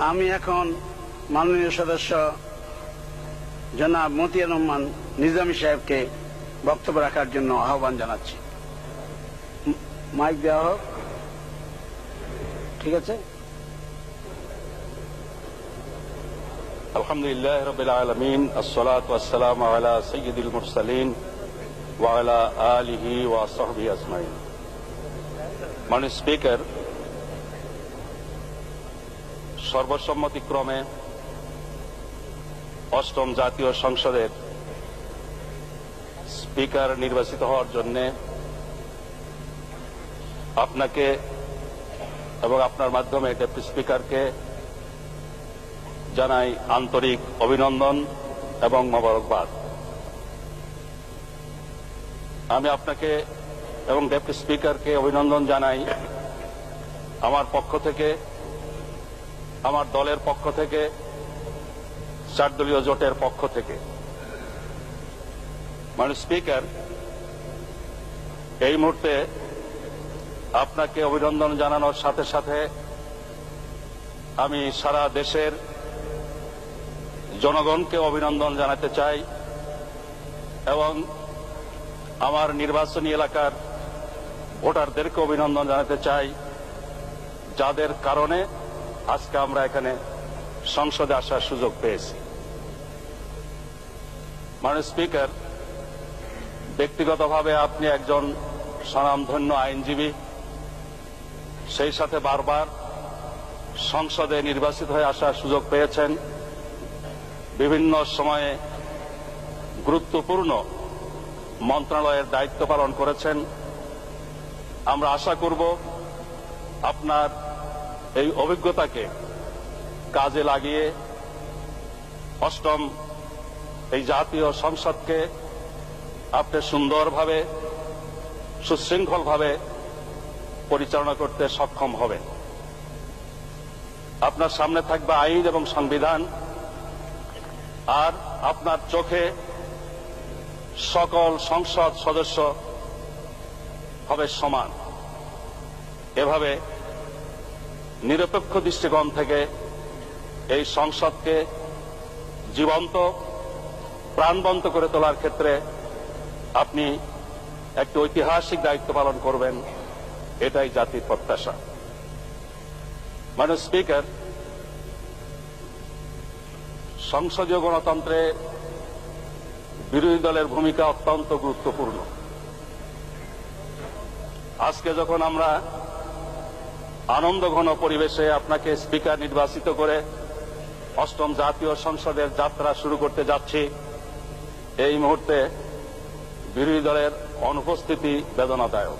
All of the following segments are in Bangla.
আমি এখন মাননীয় সদস্য জনাব মতিয়ার রহমান নিজামী সাহেবকে বক্তব্য রাখার জন্য আহ্বান জানাচ্ছি ম- মাইক দেওয়া হোক ঠিক আছে الحمد لله رب العالمين الصلاة والسلام على سيد المرسلين وعلى آله وصحبه أجمعين মাননীয় স্পিকার সর্বসম্মতিক্রমে অষ্টম জাতীয় সংসদের স্পিকার নির্বাচিত হওয়ার জন্য আপনাকে এবং আপনার মাধ্যমে ডেপুটি স্পিকারকে জানাই আন্তরিক অভিনন্দন এবং মোবারকবাদ। আমি আপনাকে এবং ডেপুটি স্পিকারকে অভিনন্দন জানাই। আমার পক্ষ থেকে আমার দলের পক্ষ থেকে চার দলীয় জোটের পক্ষ থেকে। মানে স্পিকার, এই মুহূর্তে আপনাকে অভিনন্দন জানানোর সাথে সাথে আমি সারা দেশের জনগণকে অভিনন্দন জানাতে চাই এবং আমার নির্বাচনী এলাকার ভোটারদেরকে অভিনন্দন জানাতে চাই, যাদের কারণে আজকে আমরা এখানে সংসদে আসার সুযোগ পেয়েছি। মাননীয় স্পিকার, ব্যক্তিগতভাবে আপনি একজন স্বনামধন্য আইনজীবী, সেই সাথে বারবার সংসদে নির্বাচিত হয়ে আসার সুযোগ পেয়েছেন। বিভিন্ন সময়ে গুরুত্বপূর্ণ মন্ত্রণালয়ের দায়িত্ব পালন করেছেন। আমরা আশা করব আপনার এই অভিজ্ঞতাকে কাজে লাগিয়ে অষ্টম এই জাতীয় সংসদকে আপনি সুন্দরভাবে, সুশৃঙ্খলভাবে পরিচালনা করতে সক্ষম হবেন। আপনার সামনে থাকবে আইন এবং সংবিধান, আর আপনার চোখে সকল সংসদ সদস্য হবে সমান। এভাবে নিরপেক্ষ দৃষ্টিকোণ থেকে এই সংসদকে জীবন্ত, প্রাণবন্ত করে তোলার ক্ষেত্রে আপনি একটি ঐতিহাসিক দায়িত্ব পালন করবেন, এটাই জাতির প্রত্যাশা। মানে স্পিকার, সংসদীয় গণতন্ত্রে বিরোধী দলের ভূমিকা অত্যন্ত গুরুত্বপূর্ণ। আজকে যখন আমরা আনন্দ ঘন পরিবেশে আপনাকে স্পিকার নির্বাচিত করে অষ্টম জাতীয় সংসদের যাত্রা শুরু করতে যাচ্ছি। এই মুহূর্তে বিরোধী দলের অনুপস্থিতি বেদনাদায়ক।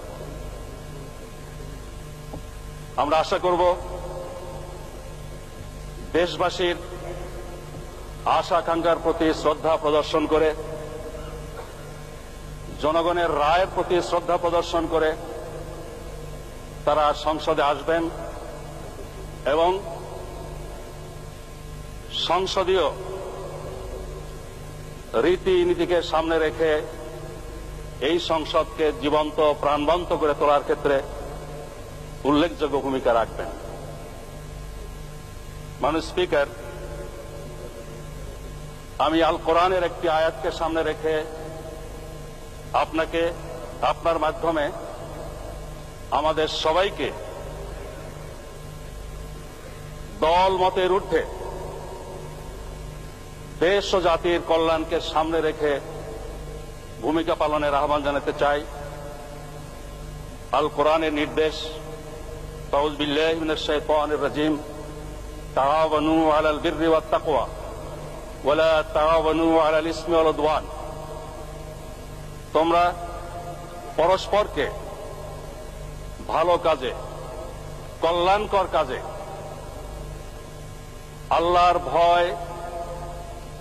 আমরা আশা করব দেশবাসীর আশা আকাঙ্ক্ষার প্রতি শ্রদ্ধা প্রদর্শন করে, জনগণের রায়ের প্রতি শ্রদ্ধা প্রদর্শন করে তারা সংসদে আসবেন এবং সংসদীয় রীতিনীতিকে সামনে রেখে এই সংসদকে জীবন্ত, প্রাণবন্ত করে তোলার ক্ষেত্রে উল্লেখযোগ্য ভূমিকা রাখবেন। মানুষ স্পিকার, আমি আল কোরআনের একটি আয়াতকে সামনে রেখে আপনাকে, আপনার মাধ্যমে আমাদের সবাইকে দল মতের ঊর্ধ্বে দেশ ও জাতির কল্যাণকে সামনে রেখে ভূমিকা পালনের আহ্বান জানাতে চাই। আল কোরআনের নির্দেশ রাজিম। ইসমি তোমরা পরস্পরকে ভালো কাজে, কল্যাণকর কাজে। আল্লাহর ভয়,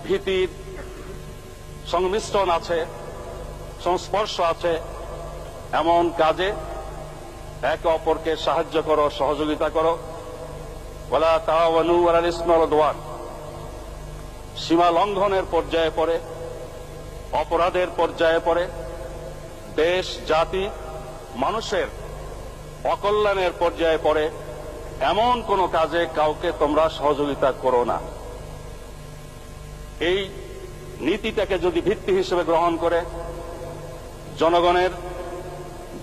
ভীতির সংমিশ্রণ আছে, সংস্পর্শ আছে এমন কাজে। একে অপরকে সাহায্য করো, সহযোগিতা করো। ওলা তাওয়ানু ওয়াল সীমা লঙ্ঘনের পর্যায়ে পড়ে, অপরাধের পর্যায়ে পড়ে। দেশ, জাতি, মানুষের অকল্যাণের পর্যায়ে পড়ে, এমন কোন কাজে কাউকে তোমরা সহযোগিতা করো না। এই নীতিটাকে যদি ভিত্তি হিসেবে গ্রহণ করে, জনগণের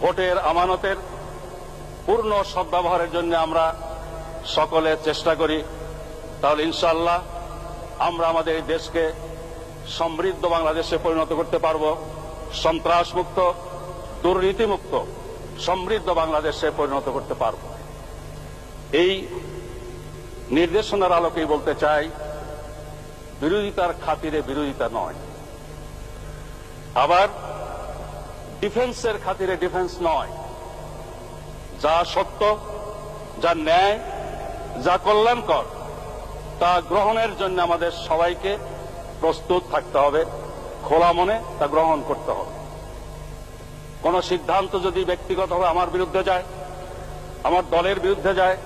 ভোটের আমানতের পূর্ণ সদ্ব্যবহারের জন্য আমরা সকলে চেষ্টা করি, তাহলে ইনশাল্লাহ আমরা আমাদের এই দেশকে সমৃদ্ধ বাংলাদেশে পরিণত করতে পারব। সন্ত্রাসমুক্ত, দুর্নীতিমুক্ত সমৃদ্ধ বাংলাদেশে পরিণত করতে পারব। এই নির্দেশনার আলোকেই বলতে চাই, বিরোধিতার খাতিরে বিরোধিতা নয়। আবার ডিফেন্সের খাতিরে ডিফেন্স নয়। যা সত্য, যা ন্যায়, যা কল্যাণকর, তা গ্রহণের জন্য আমাদের সবাইকে প্রস্তুত থাকতে হবে, খোলা মনে তা গ্রহণ করতে হবে। কোন সিদ্ধান্ত যদি ব্যক্তিগতভাবে আমার বিরুদ্ধে যায়, আমার দলের বিরুদ্ধে যায়,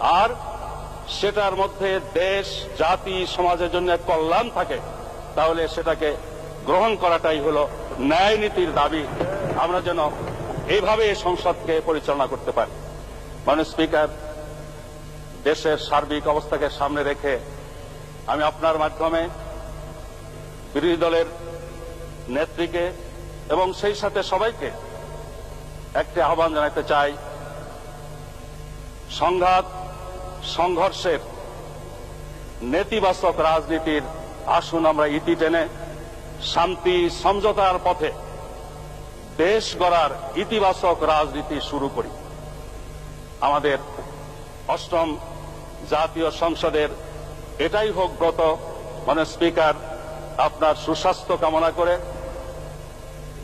আর সেটার মধ্যে দেশ, জাতি, সমাজের জন্য কল্যাণ থাকে, তাহলে সেটাকে গ্রহণ করাটাই হলো ন্যায় নীতির দাবি। আমরা যেন এইভাবে এই সংসদকে পরিচালনা করতে পারি। মানে স্পিকার, দেশের সার্বিক অবস্থাকে সামনে রেখে আমি আপনার মাধ্যমে বিরোধী দলের নেত্রীকে এবং সেই সাথে সবাইকে একটি আহ্বান জানাতে চাই। সংঘাত, সংঘর্ষের নেতিবাচক রাজনীতির আসুন আমরা ইতি টেনে, শান্তি, সমঝোতার পথে দেশ গড়ার ইতিবাচক রাজনীতি শুরু করি। আমাদের অষ্টম জাতীয় সংসদের এটাই হোক ব্রত। মানে স্পিকার, আপনার সুস্বাস্থ্য কামনা করে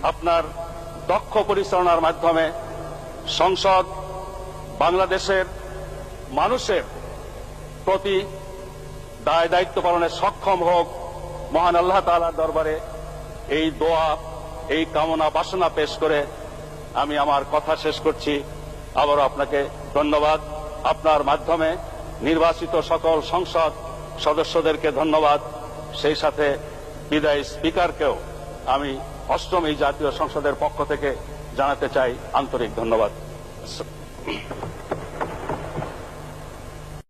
আপনার দক্ষ পরিচালনার মাধ্যমে সংসদ বাংলাদেশের মানুষের প্রতি দায় দায়িত্ব পালনে সক্ষম হোক, মহান আল্লাহ তাআলার দরবারে এই দোয়া, এই কামনা বাসনা পেশ করে আমি আমার কথা শেষ করছি। আবারও আপনাকে ধন্যবাদ। আপনার মাধ্যমে নির্বাচিত সকল সংসদ সদস্যদেরকে ধন্যবাদ। সেই সাথে বিদায়ী স্পিকারকেও আমি অষ্টম এই জাতীয় সংসদের পক্ষ থেকে জানাতে চাই আন্তরিক ধন্যবাদ।